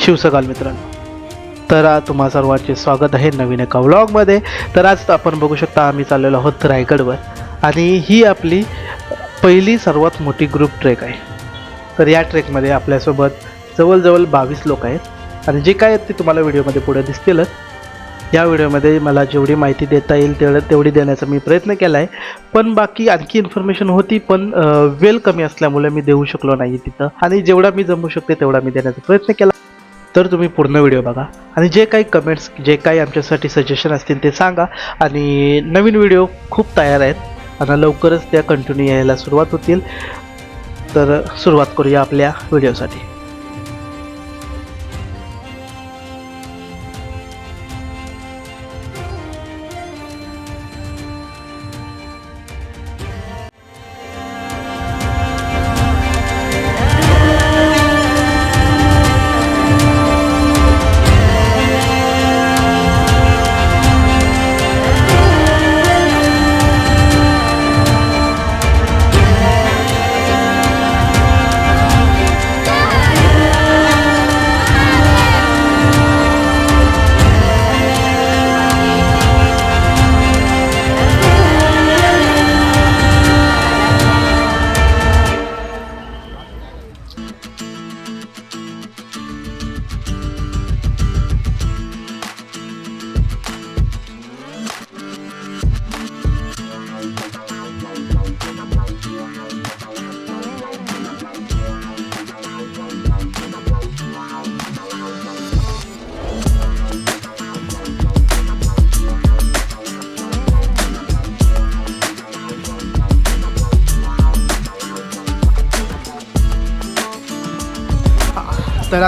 शिवसकाल मित्रांनो. तर आज तुम्हा सर्वांचे स्वागत आहे नवीन एका व्लॉगमध्ये तर आज आपण बघू शकता आम्ही चाललेलो आहोत रायगडवर. आणि ही आपली पहिली सर्वात मोठी ग्रुप ट्रेक आहे. तर या ट्रेकमध्ये आपल्यासोबत जवळजवळ बावीस लोक आहेत. आणि जे काय आहेत ते तुम्हाला व्हिडिओमध्ये पुढे दिसतीलच या व्हिडिओमध्ये मला जेवढी माहिती देता येईल तेवढं तेवढी देण्याचा मी प्रयत्न केला आहे पण बाकी आणखी इन्फॉर्मेशन होती पण वेल कमी असल्यामुळे मी देऊ शकलो नाही तिथं. आणि जेवढा मी जमू शकते तेवढा मी देण्याचा प्रयत्न केला. तर तुम्ही पूर्ण व्हिडिओ बघा. आणि जे काही कमेंट्स जे काही आमच्यासाठी सजेशन असतील ते सांगा. आणि नवीन व्हिडिओ खूप तयार आहेत. आणि लवकरच त्या कंटिन्यू यायला सुरुवात होतील. तर सुरुवात करूया आपल्या व्हिडिओसाठी.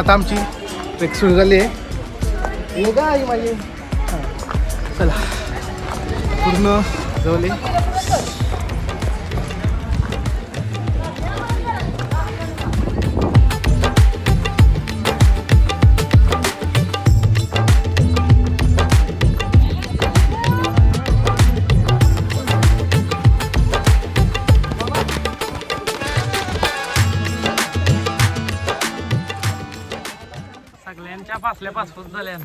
आता आमची. ट्रेक सुरू झाली आहे. ये आई माझी. चला. पूर्ण जवळ आहे. सगळ्यांच्या पासल्या पासपोर्ट झाल्या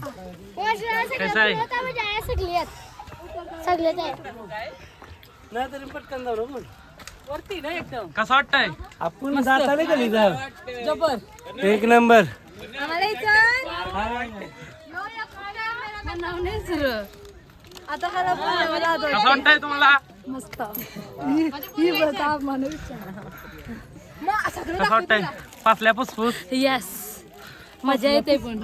कसं आहे? सगळेच आहे वरती ना एकदम. कसं वाटतंय? आपण जाताना कधी जा एक नंबर. आता मला मला कसं वाटतंय तुम्हाला? मस्त. ही बता मला कसं वाटतंय? पासल्या फुसफुस येस मजा येते पण.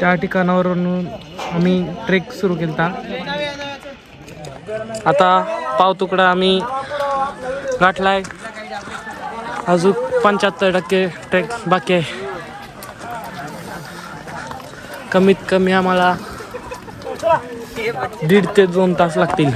त्या ठिकाणावरून आम्ही ट्रेक सुरू केला आता पाव तुकडा आम्ही गाठलाय. अजून पंच्याहत्तर टक्के ट्रेक बाकी आहे. कमीत कमी आम्हाला दीड ते दोन तास लागतील.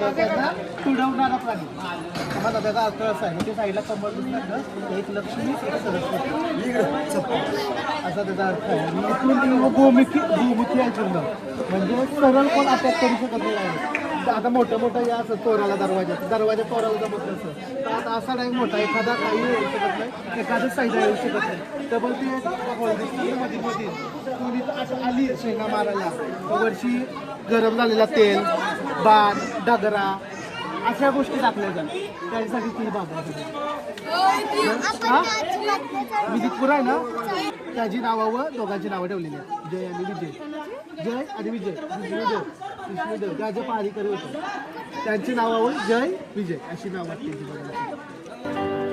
त्यांना तुडवणारा प्राणी. मला त्याचा अर्थ असा आहे ते साईडला कंबर दिसतात ना एक लक्ष्मी एक सरस्वती. असा त्याचा अर्थ आहे. आणि इथून गोमुखी गोमुखी आहे पूर्ण. म्हणजे सरळ कोण अटॅक करू शकत नाही. आता मोठं मोठं या असं तोराला दरवाजा दरवाजा तोराला जमत नसतं. तर आता असा नाही मोठा एखादा काही येऊ शकत नाही एखादं साईडला येऊ शकत नाही. तर पण ते मध्ये मध्ये कोणी आली शेंगा मारायला. वर्षी गरम झालेला तेल बाण डगरा अशा गोष्टी टाकल्या जातात. त्यासाठी ती बाबा विजितपूर आहे ना त्याची नावावर दोघांची नावं ठेवलेली आहेत. जय आणि विजय. जय आणि विजय. विष्णुदेव कृष्ण त्या जे पारिकरी होते. त्यांची नावावर जय विजय. अशी नावं वाटते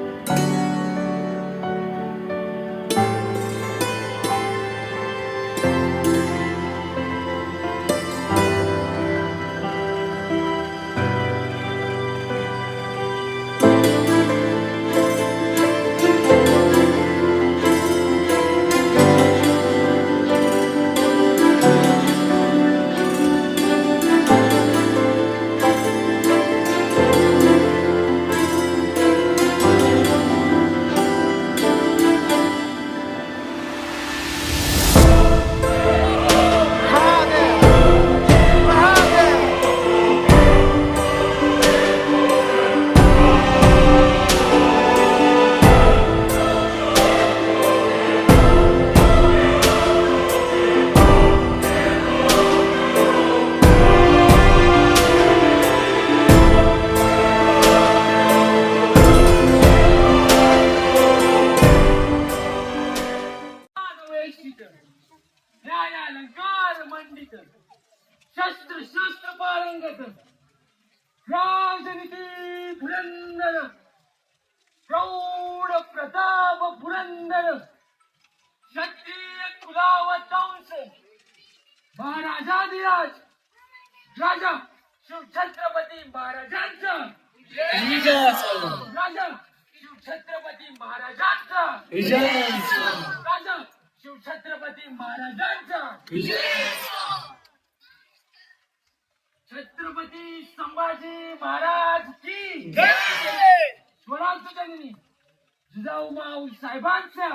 जिजाऊ साहेबांचा.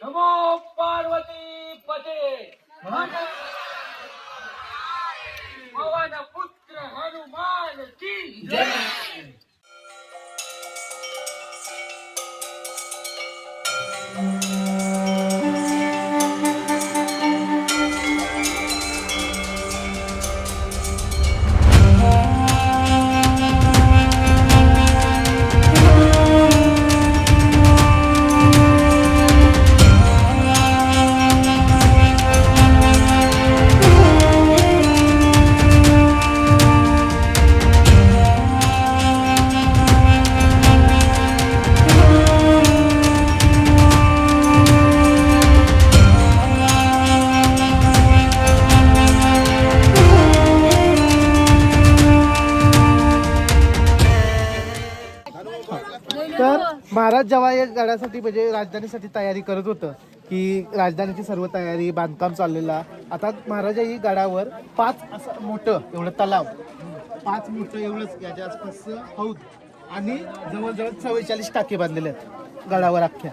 नमो पार्वती पते. पवन पुत्र हनुमान की तर जेव्हा या गडासाठी म्हणजे राजधानीसाठी तयारी करत होतं की राजधानीची सर्व तयारी बांधकाम चाललेला. आता महाराजा ही गडावर पाच असं मोठं एवढं तलाव पाच मोठं एवढंच याच्या आसपास हौद आणि जवळजवळ चव्वेचाळीस टाके बांधलेले आहेत गडावर अख्ख्या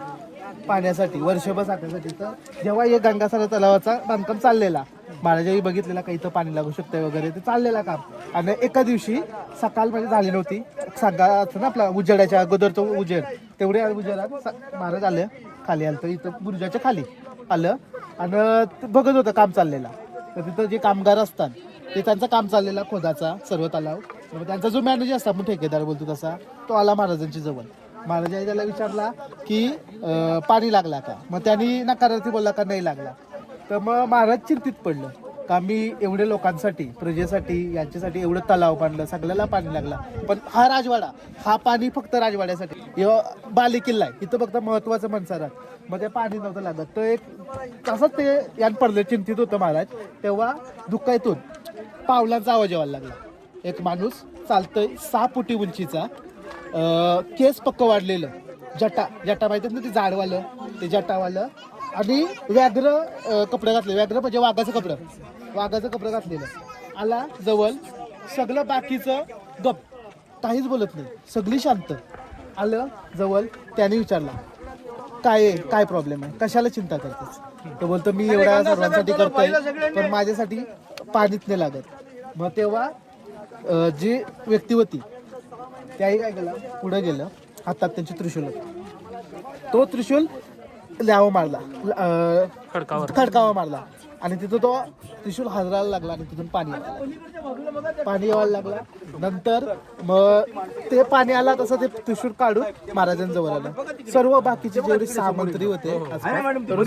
पाण्यासाठी वर्षभर साठ्यासाठी तर जेव्हा हे गंगासागर तलावाचा बांधकाम चाललेला महाराजांनी बघितलेला का इथं पाणी लागू शकतं वगैरे ते चाललेला काम. आणि एका दिवशी सकाळ म्हणजे झाली नव्हती. सांगा ना आपला उजेडाच्या तो उजेड तेवढे उजेडात स- महाराज आलं खाली आलं तर इथं बुरुजाच्या खाली आलं आणि बघत होतं काम चाललेलं. तर तिथं जे कामगार असतात ते त्यांचं काम चाललेला खोदाचा सर्व तलाव. त्यांचा जो मॅनेजर असतात आपण ठेकेदार बोलतो तसा तो आला महाराजांची जवळ. महाराजांनी त्याला विचारला की पाणी लागला का? मग त्यांनी नकारार्थी बोलला का नाही लागला. तर मग महाराज चिंतित पडलं. का मी एवढे लोकांसाठी प्रजेसाठी यांच्यासाठी एवढं तलाव बांधलं सगळ्याला पाणी लागला. पण हा राजवाडा हा पाणी फक्त राजवाड्यासाठी. ह्यो बाली किल्ला आहे. इथं फक्त महत्वाचं मनसारात मग ते पाणी नव्हतं लागत. तर एक तसंच ते यान पडलं. चिंतित होतं महाराज. तेव्हा दुःखातून पावलांचा आवाज यायला लागला. एक माणूस चालतोय सहा फुटी उंचीचा. केस पक्क वाढलेलं. जटा जटा माहिती ना ते जाडवालं ते जटावालं. आणि व्याघ्र अं, कपडे घातले. व्याघ्र म्हणजे वाघाचं कपडं. वाघाचं कपडं घातलेलं. आला जवळ. सगळं बाकीचं गप. काहीच बोलत नाही. सगळी शांत. आलं जवळ. त्याने विचारला काय आहे? काय प्रॉब्लेम आहे? कशाला चिंता करतेस? तो बोलतो मी एवढ्या सर्वांसाठी करतोय पण माझ्यासाठी पाणीच नाही लागत. मग तेव्हा अं, जी व्यक्ती होती त्याही काय केलं? पुढे गेलं. हातात त्यांची त्रिशूल होती. तो त्रिशूल ल्याव मारला अं, खडकावा मारला. आणि तिथं तो त्रिशूल हादरायला लागला आणि तिथून पाणी लागलं. पाणी यायला लागला. नंतर मग ते पाणी आला तसं ते त्रिशूल काढून महाराजांजवळ आलं. सर्व बाकीचे जेवढे सहा मंत्री होते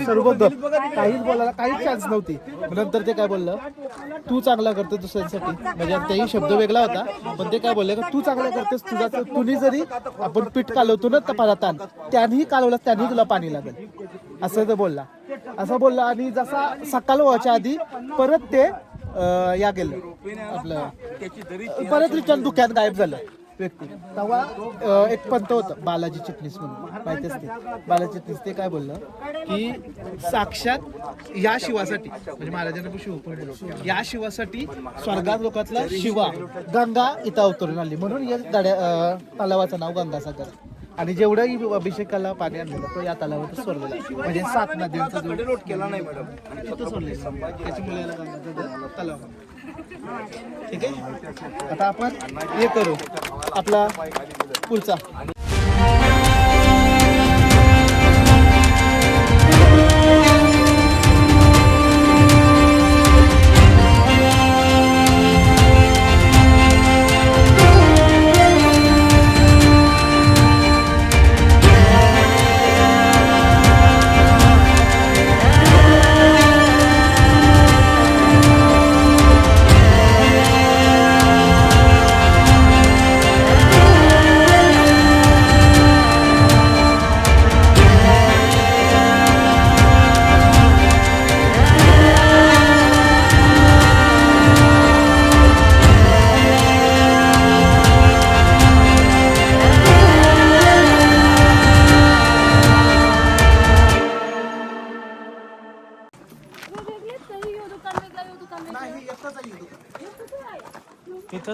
सर्व काहीच बोलायला काहीच चान्स नव्हती. नंतर ते काय बोललं तू चांगला करतो दुसऱ्यांसाठी. म्हणजे तेही शब्द वेगळा होता पण ते काय बोलले का तू चांगला करतेस तुझा तुम्ही जरी आपण पीठ कालवतो ना तपारातान त्यांनीही कालवलं त्यांनी तुला पाणी लागेल. असं ते बोलला. असं बोललं. आणि जसा सकाळ व्हायच्या आधी परत ते अं, या गेलं. आपलं परत रिटर्न दुख्यात गायब झालं व्यक्ती. तेव्हा अं, एक पंत होतं बालाजी चिटणीस म्हणून. माहितीच असते. बालाजी चिटणीस ते काय बोललं की साक्षात या शिवासाठी म्हणजे महाराजांना पण शिव पडलं या शिवासाठी स्वर्गात लोकातला शिवा गंगा इथं अवतरून आली. म्हणून या गाड्या अं, तलावाचं नाव गंगासागर. आणि जेवढंही अभिषेकाला पाणी आणलेलं तो या तलावात सोडलेला म्हणजे सात नद्यांचा जो नोट केला नाही मॅडम तिथं त्याच्यामुळे याला गंगासागर तलाव. ठीक आहे? आता आपण हे करू. आपला पुढचा.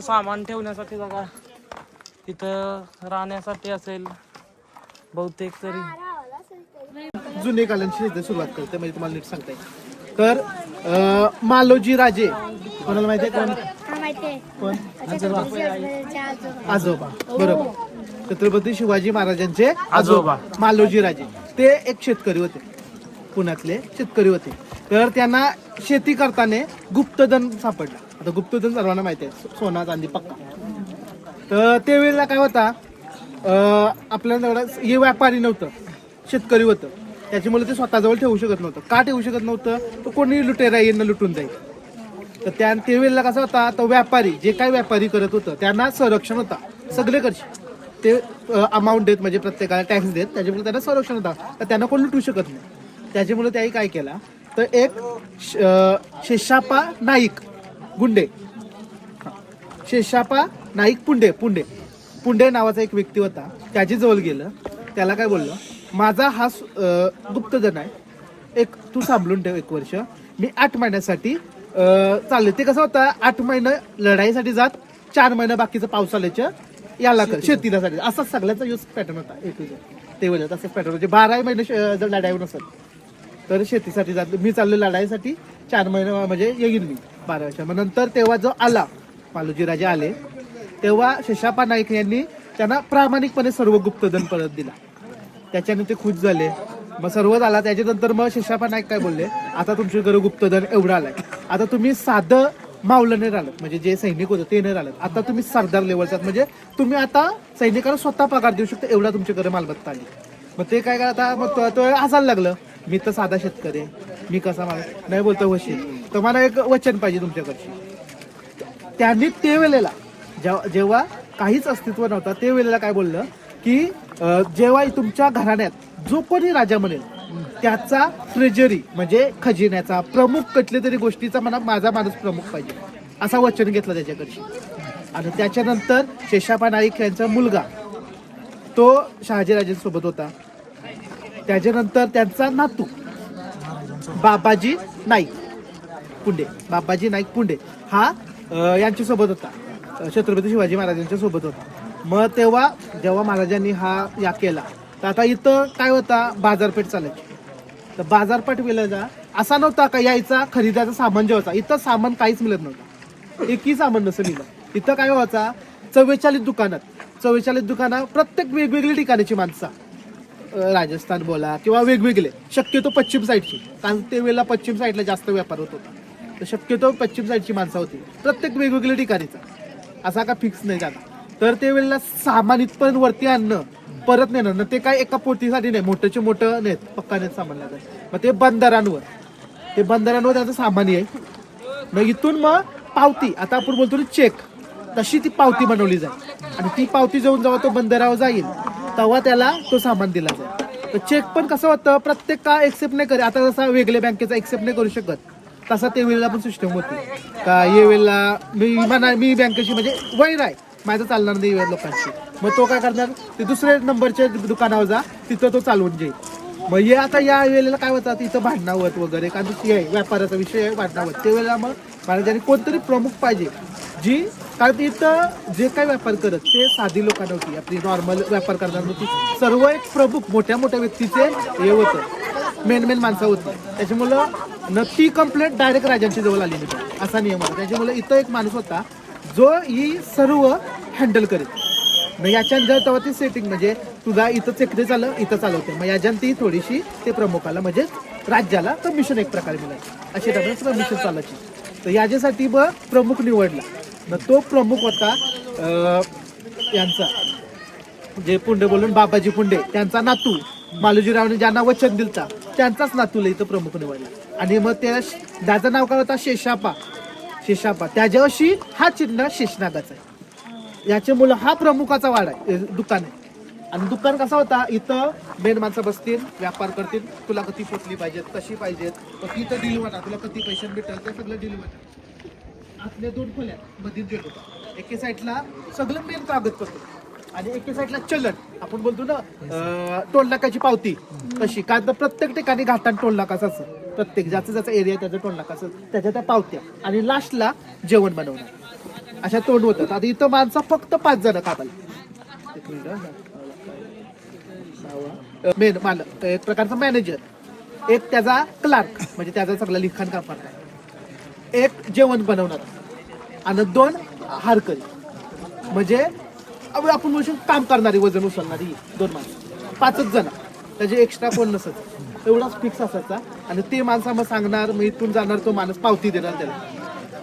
सामान ठेवण्यासाठी जागा तिथं राहण्यासाठी असेल बहुतेक तरी. जुने कालांची इथे सुरुवात करते म्हणजे तुम्हाला नीट सांगता. येईल तर अं, मालोजी राजे. कोणाला माहिती आहे कोण? हा माहितीये कोण? आजोबा. आजोबा. बरोबर. छत्रपती शिवाजी महाराजांचे आजोबा. मालोजी राजे. ते एक शेतकरी होते. पुण्यातले शेतकरी होते. तर त्यांना शेती करताना गुप्तधन सापडलं. आता गुप्तधन सर्वांना माहिती आहे. सोना चांदी पक्का. तर त्यावेळेला काय होता आपल्याजवळ आपल्याला हे व्यापारी नव्हतं. शेतकरी होतं. त्याच्यामुळे ते स्वतःजवळ ठेवू शकत नव्हतं. का ठेवू शकत नव्हतं? तर कोणी लुटेरा येणं लुटून जाईल तर त्या त्यावेळेला कसा होता तो व्यापारी जे काही व्यापारी करत होतं त्यांना संरक्षण होता. सगळेकडचे ते अमाऊंट देत म्हणजे प्रत्येकाला टॅक्स देत. त्याच्यामुळे त्यांना संरक्षण होता. तर त्यांना कोण लुटू शकत नाही. त्याच्यामुळे त्याही काय केला? तर एक श- नाईक गुंडे. शेषापा नाईक पुंडे पुंडे. पुंडे नावाचा एक व्यक्ती होता. त्याची जवळ गेलं. त्याला काय बोललं? माझा हा गुप्तधन आहे. एक तू सांभाळून ठेव एक वर्ष. मी आठ महिन्यासाठी चालले ते कसं होतं? आठ महिने लढाईसाठी जात चार महिने बाकीचं पावसाळ्याच्या याला कर. शेतीला. साठी असा सगळ्याचा यूज पॅटर्न होता. एक ते वेळेला तसंच पॅटर्न म्हणजे बारा महिने जर लढाईवर नसत तर शेतीसाठी जात. मी चाललो लढाईसाठी. चार महिने म्हणजे येईन मी. बारा मग नंतर तेव्हा जो आला मालोजी राजे आले तेव्हा शशापा नाईक यांनी त्यांना प्रामाणिकपणे सर्व गुप्तधन परत दिला. त्याच्याने ते खुश झाले. मग सर्व झाला त्याच्यानंतर मग शशापा नाईक काय बोलले? आता तुमच्याकडे गुप्तधन एवढं आलंय. आता तुम्ही साधं मावलं नाही राहिलं म्हणजे जे सैनिक होतं ते नाही राहिलं आता तुम्ही सरदार लेवलचा म्हणजे तुम्ही आता सैनिकाला स्वतः पगार देऊ शकता एवढा तुमच्याकडे मालमत्ता आली मग ते काय करता? मग तो- तो हसायला लागलं. मी तर साधा शेतकरी आहे. मी कसा मला नाही बोलतो वशील. तर मला एक वचन पाहिजे तुमच्याकडची. त्यांनी ते वेळेला जेव्हा जेव्हा काहीच अस्तित्व नव्हता ते वेळेला काय बोललं? की जेव्हा तुमच्या घराण्यात जो कोणी राजा म्हणेल त्याचा ट्रेजरी म्हणजे खजिन्याचा प्रमुख कुठल्या तरी गोष्टीचा म्हणा माझा माणूस प्रमुख पाहिजे. असा वचन घेतलं त्याच्याकडची. आणि त्याच्यानंतर शेषापा नाईक यांचा मुलगा तो शहाजीराजेंसोबत होता. त्याच्यानंतर त्यांचा नातू बाबाजी नाईक पुंडे बाबाजी नाईक पुंडे हा यांच्यासोबत होता. छत्रपती शिवाजी महाराजांच्या सोबत होता. मग तेव्हा जेव्हा महाराजांनी हा या केला तर आता इथं काय होता बाजारपेठ चालायची. तर बाजारपेठ मिळायचा असा नव्हता का यायचा खरेदीचा सामान जे होता इथं सामान काहीच मिळत नव्हतं. एकही सामान नसं लिहिलं इथं काय व्हायचा चव्वेचाळीस दुकानात चव्वेचाळीस दुकानात प्रत्येक वेगवेगळी ठिकाणाची माणसं. राजस्थान बोला किंवा वेगवेगळे शक्यतो पश्चिम साईडची. कारण ते वेळेला पश्चिम साईडला जास्त व्यापार होत होता. तर शक्यतो पश्चिम साईडची माणसं होती. प्रत्येक वेगवेगळ्या ठिकाणीचा असा का फिक्स नाही झाला तर ते वेळेला सामान इथपर्यंत वरती आणणं परत नेणं. ना ते काय एका पोटीसाठी नाही मोठंचे मोठं नेत पक्का नेत सामान लागत मग ते बंदरांवर ते बंदरांवर त्याचं सामान आहे. मग इथून मग पावती. आता आपण बोलतो ना चेक तशी ती पावती बनवली जाईल. आणि ती पावती जाऊन जेव्हा तो बंदरावर जाईल तेव्हा त्याला तो सामान दिला जाईल. तर चेक पण कसं होतं प्रत्येक का एक्सेप्ट नाही करे आता जसा वेगळ्या बँकेचा एक्सेप्ट नाही करू शकत तसा ते वेळेला पण सिस्टम होती. का ये वेळेला मी म्हणा मी बँकेशी म्हणजे वैर आहे. माझं चालणार नाही या लोकांशी. मग तो काय करणार? ते दुसऱ्या नंबरच्या दुकानावर जा तिथं तो चालवून जाईल मग हे आता या वेळेला काय होतं? तिथं भांडणावत वगैरे कारण की आहे व्यापाराचा विषय आहे भांडणावत. ते वेळेला मग महाराजांनी कोणतरी प्रमुख पाहिजे जी कारण की इथं जे काही व्यापार करत ते साधी लोकांना होती आपली नॉर्मल व्यापार करणार नव्हती. सर्व एक प्रमुख मोठ्या मोठ्या व्यक्तीचे हे होतं. मेन मेन माणसं होती. त्याच्यामुळं न ती कंप्लेंट डायरेक्ट राजांच्या जवळ आली नाही. असा नियम होता. त्याच्यामुळे इथं एक माणूस होता जो ही सर्व हँडल करेल मग याच्यानंतर तेव्हा ती सेटिंग म्हणजे तुझा इथं चक्री चाललं इथं चालवते मग याच्यात ती थोडीशी ते प्रमुखाला म्हणजे राज्याला कमिशन एक प्रकारे मिळायची अशी त्यामुळे कमिशन चालायची. तर याच्यासाठी ब प्रमुख निवडला. मग तो प्रमुख होता यांचा. जे पुंडे बोलून बाबाजी पुंडे त्यांचा नातू. मालोजीरावने ज्यांना वचन दिलता त्यांचाच नातूला इथं प्रमुख निवडला. आणि मग त्या त्याचं नाव काय होता? शेषापा. शेषापा. त्याच्याशी हा चिन्ह शेषनागाचा आहे. याचे मुलं हा प्रमुखाचा वाडा आहे दुकान आहे. आणि दुकान कसा होता? इथं मेन माणसं बसतील व्यापार करतील तुला कधी पोचली पाहिजेत कशी पाहिजेत मग तिथं डील तुला किती पैसे भेटेल ते सगळं डील आतल्या दोन खोल्या मध्ये देत होता. एके साईडला सगळं मेन कागदपत्र आणि एके साईडला चलन. आपण बोलतो ना अं, टोल नाकाची पावती. तशी. का तर प्रत्येक ठिकाणी घाटात टोल नाकाच असं प्रत्येक ज्याचा ज्याचा एरिया त्याचा टोल नाका असं त्याच्या त्या पावत्या. आणि लास्टला जेवण बनवणार अशा तोंड होतात. आता इथं माणसं फक्त पाच जण कापायला. एक मिनिट मेन मालक. एक प्रकारचा मॅनेजर एक त्याचा क्लार्क म्हणजे त्याचा सगळं लिखाण काम करणार एक जेवण बनवणार. आणि दोन हारकरी. म्हणजे आपण म्हणू शकतो काम करणारी वजन उचलणारी दोन माणसं. पाचच जण. त्याचे एक्स्ट्रा कोण नसत एवढाच फिक्स असायचा. आणि ते माणसं मग सांगणार मग इथून जाणार तो माणूस पावती देणार त्याला.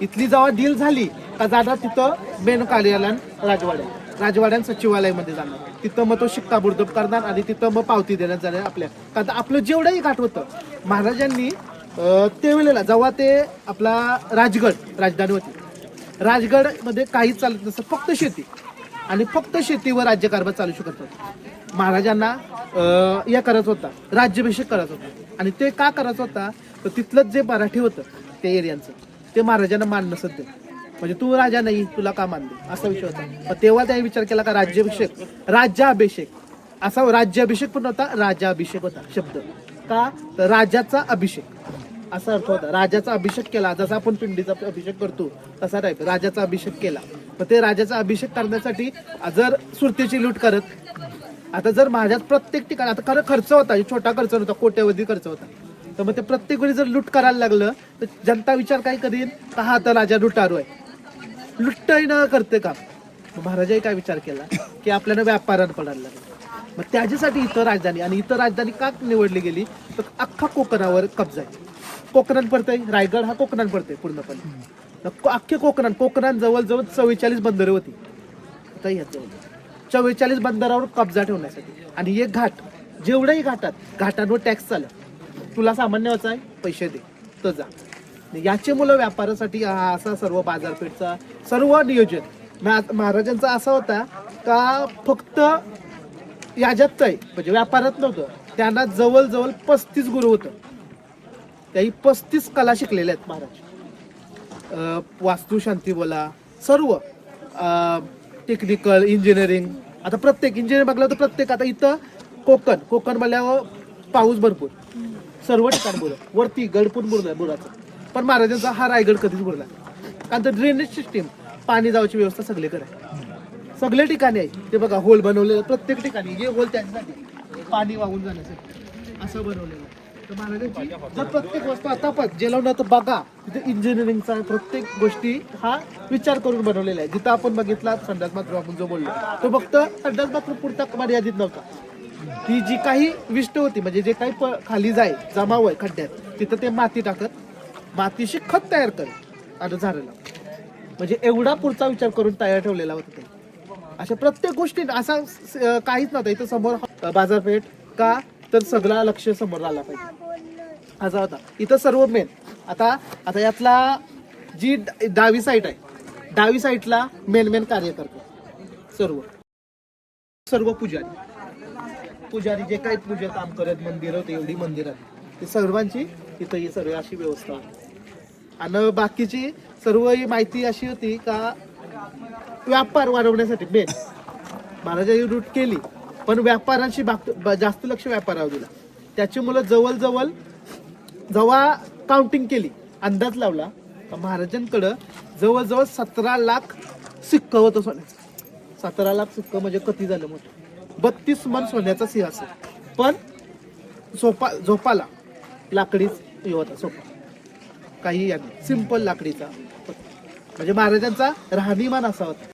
इथली जेव्हा डील झाली का दादा तिथं मेन कार्यालय राजवाड्या राजवाड्यान सचिवालयामध्ये जाणार. तिथं मग तो शिक्काबुर्दब करणार आणि तिथं मग पावती देण्यात जाणार आपल्या. कारण आपलं जेवढंही घाट होतं महाराजांनी त्यावेळेला जेव्हा ते आपला राजगड राजधानी होती राजगडमध्ये काहीच चालत नसतं फक्त शेती. आणि फक्त शेतीवर राज्यकारभार चालू शकत होता. महाराजांना या हे होता राज्याभिषेक करायचा होता. आणि ते का करायचा होता? तर तिथलंच जे मराठी होतं त्या एरियांचं ते महाराजांना मान नसत ते म्हणजे तू राजा नाही तुला का मानले? असा विषय होता. मग तेव्हा त्याने विचार केला का राज्याभिषेक राज्याभिषेक? असा राज्याभिषेक पण होता राजाभिषेक होता शब्द. का? तर राजाचा अभिषेक. असा अर्थ होता. राजाचा अभिषेक केला. जसा आपण पिंडीचा अभिषेक करतो तसा टाईप राजाचा अभिषेक केला. मग ते राजाचा अभिषेक करण्यासाठी जर सुरतेची लूट करत आता जर माझ्यात प्रत्येक ठिकाणी आता खरं खर्च होता हे छोटा खर्च नव्हता कोट्यवधी खर्च होता. तर मग ते प्रत्येक वेळी जर लूट करायला लागलं तर जनता विचार काय करीन? का हा आता राजा लुटारू आहे? लुट्टही न करते का? महाराजाही काय विचार केला? की आपल्याला व्यापारानं पडायला लागलं. मग त्याच्यासाठी इतर राजधानी आणि इतर राजधानी का निवडली गेली? तर अख्खा कोकणावर कब्जा आहे. कोकणात पडतंय. रायगड हा कोकणात पडतंय पूर्णपणे. अख्खे कोकणात कोकणात जवळजवळ चव्वेचाळीस बंदरं होती. आता ह्याचं चव्वेचाळीस बंदरावर कब्जा ठेवण्यासाठी. आणि एक घाट जेवढंही घाटात घाटांवर टॅक्स चालत तुला सामान्य वाचा आहे पैसे दे. तर जा. याचे मुलं व्यापारासाठी हा असा सर्व बाजारपेठचा सर्व नियोजन. महाराजांचा असा होता का फक्त याच्यात आहे म्हणजे व्यापारात नव्हतं. त्यांना जवळजवळ पस्तीस गुरु होतं. त्याही पस्तीस कला शिकलेल्या आहेत महाराज. वास्तुशांती बोला सर्व. टेक्निकल इंजिनिअरिंग आता प्रत्येक इंजिनियर बघलं तर प्रत्येक आता इथं कोकण कोकण म्हणल्यावर पाऊस भरपूर. सर्व ठिकाण बोल वरती गडपून बुडला बुराचं. पण महाराजांचा हा रायगड कधीच बुडला कारण तर ड्रेनेज सिस्टीम पाणी जायची व्यवस्था सगळीकडे आहे. सगळे ठिकाणी आहे. ते बघा होल बनवलेलं प्रत्येक ठिकाणी. हे होल त्यांच्यासाठी पाणी वाहून जाण्यासाठी. असं बनवलेलं आहे. जर प्रत्येक वस्तू आता पण जेलवणार तर बघा. तिथे इंजिनिअरिंगचा प्रत्येक गोष्टी हा विचार करून बनवलेला आहे. जिथं आपण बघितला संडास बाथरूम आपण जो बोललो तो फक्त संडास बाथरूम पुरता मर्यादित नव्हता. ती जी काही विष्ट होती म्हणजे जे काही खाली जाय जमाव आहे खड्ड्यात तिथं ते माती टाकत मातीशी खत तयार करत आणि झाडाला म्हणजे एवढा पुढचा विचार करून तयार ठेवलेला होता ते. अशा प्रत्येक गोष्टी असा काहीच नव्हतं. इथं समोर बाजारपेठ का तर सगळा लक्ष समोर आला पाहिजे. असा होता. इथं सर्व मेन आता आता यातला जी डावी साईड आहे डावी साईडला मेन मेन कार्य करतात सर्व. सर्व पुजारी. पुजारी जे काही पूजा काम करत मंदिर होते एवढी मंदिर ते सर्वांची इथं ही सर्व अशी व्यवस्था आहे. आणि बाकीची सर्व ही माहिती अशी होती का व्यापार वाढवण्यासाठी मेन महाराजांनी रूट केली. पण व्यापारांशी ब- जास्त लक्ष व्यापारावर दिला. त्याची मुलं जवळजवळ जेव्हा काउंटिंग केली अंदाज लावला तर महाराजांकडं जवळजवळ सतरा लाख सिक्क होतं सोन्याचं. सतरा लाख सिक्क म्हणजे कती झालं मोठं? बत्तीस मन सोन्याचा सिंहासन. पण झोपा झोपाला. लाकडीच हे होता सोपा. काही याने. सिंपल लाकडीचा. म्हणजे महाराजांचा राहणीमान असा होता.